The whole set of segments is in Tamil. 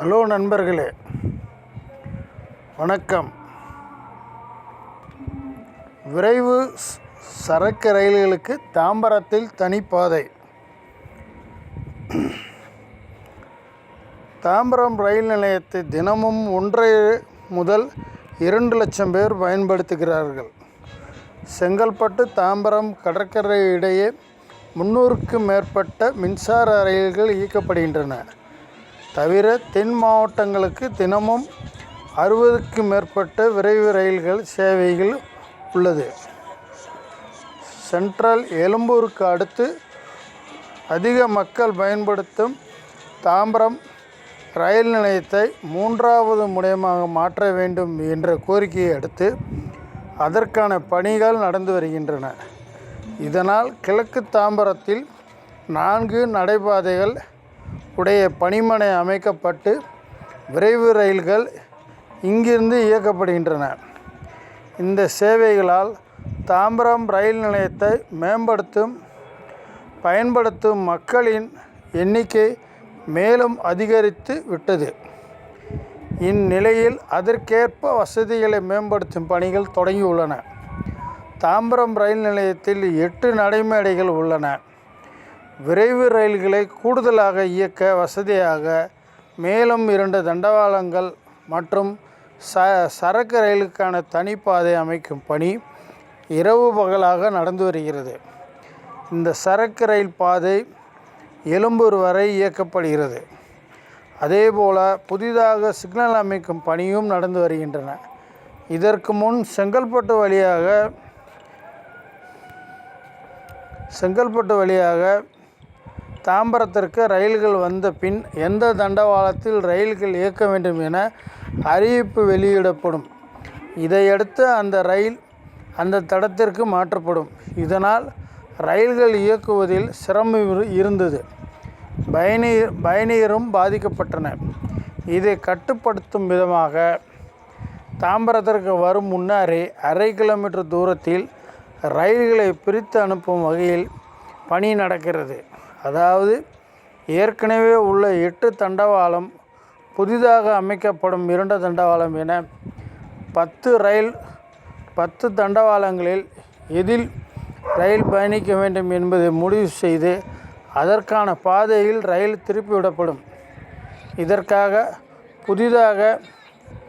ஹலோ நண்பர்களே வணக்கம். விரைவு சரக்கு ரயில்களுக்கு தாம்பரத்தில் தனிப்பாதை. தாம்பரம் ரயில் நிலையத்தை தினமும் ஒன்றை முதல் இரண்டு லட்சம் பேர் பயன்படுத்துகிறார்கள். செங்கல்பட்டு தாம்பரம் கடற்கரை இடையே முன்னூறுக்கும் மேற்பட்ட மின்சார ரயில்கள் இயக்கப்படுகின்றன. தவிர தென் மாவட்டங்களுக்கு தினமும் அறுபதுக்கும் மேற்பட்ட விரைவு ரயில்கள் சேவைகள் உள்ளது. சென்ட்ரல் எழும்பூருக்கு அடுத்து அதிக மக்கள் பயன்படுத்தும் தாம்பரம் ரயில் நிலையத்தை மூன்றாவது முனையமாக மாற்ற வேண்டும் என்ற கோரிக்கையை அடுத்து அதற்கான பணிகள் நடந்து வருகின்றன. இதனால் கிழக்கு தாம்பரத்தில் நான்கு நடைபாதைகள் உடைய பணிமனை அமைக்கப்பட்டு விரைவு ரயில்கள் இங்கிருந்து இயக்கப்படுகின்றன. இந்த சேவைகளால் தாம்பரம் ரயில் நிலையத்தை மேம்படுத்தும் பயன்படுத்தும் மக்களின் எண்ணிக்கை மேலும் அதிகரித்து விட்டது. இந்நிலையில் அதற்கேற்ப வசதிகளை மேம்படுத்தும் பணிகள் தொடங்கியுள்ளன. தாம்பரம் ரயில் நிலையத்தில் எட்டு நடைமேடைகள் உள்ளன. விரைவு ரயில்களை கூடுதலாக இயக்க வசதியாக மேலும் இரண்டு தண்டவாளங்கள் மற்றும் ச சரக்கு ரயிலுக்கான தனிப்பாதை அமைக்கும் பணி இரவு பகலாக நடந்து வருகிறது. இந்த சரக்கு ரயில் பாதை எழும்பூர் வரை இயக்கப்படுகிறது. அதேபோல புதிதாக சிக்னல் அமைக்கும் பணியும் நடந்து வருகின்றன. இதற்கு முன் செங்கல்பட்டு வழியாக செங்கல்பட்டு வழியாக தாம்பரத்திற்கு ரயில்கள் வந்த பின் எந்த தண்டவாளத்தில் ரயில்கள் இயக்க வேண்டும் என அறிவிப்பு வெளியிடப்படும். இதையடுத்து அந்த ரயில் அந்த தடத்திற்கு மாற்றப்படும். இதனால் ரயில்கள் இயக்குவதில் சிரமம் இரு- இருந்தது. பயணி பயணியரும் பாதிக்கப்பட்டன இதை கட்டுப்படுத்தும் விதமாக தாம்பரத்திற்கு வரும் முன்னரே அரை கிலோமீட்டர் தூரத்தில் ரயில்களை பிரித்து அனுப்பும் வகையில் பணி நடக்கிறது. அதாவது ஏற்கனவே உள்ள எட்டு தண்டவாளம் புதிதாக அமைக்கப்படும் இரண்டு தண்டவாளம் என பத்து ரயில் பத்து தண்டவாளங்களில் எதில் ரயில் பயணிக்க வேண்டும் என்பதை முடிவு செய்து அதற்கான பாதையில் ரயில் திருப்பிவிடப்படும் இதற்காக புதிதாக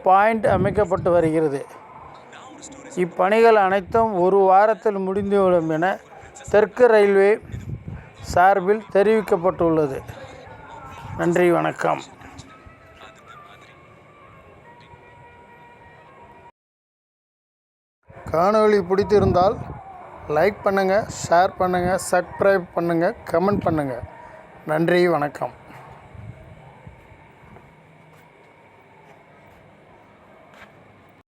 பாயிண்ட் அமைக்கப்பட்டு வருகிறது. இப்பணிகள் அனைத்தும் ஒரு வாரத்தில் முடிந்துவிடும் என தெற்கு ரயில்வே சார்பில் தெரிவிக்கப்பட்டுள்ளது. நன்றி வணக்கம். காணொளி பிடித்திருந்தால் லைக் பண்ணுங்கள் ஷேர் பண்ணுங்கள் சப்ஸ்கிரைப் பண்ணுங்கள் கமெண்ட் பண்ணுங்கள் நன்றி வணக்கம்.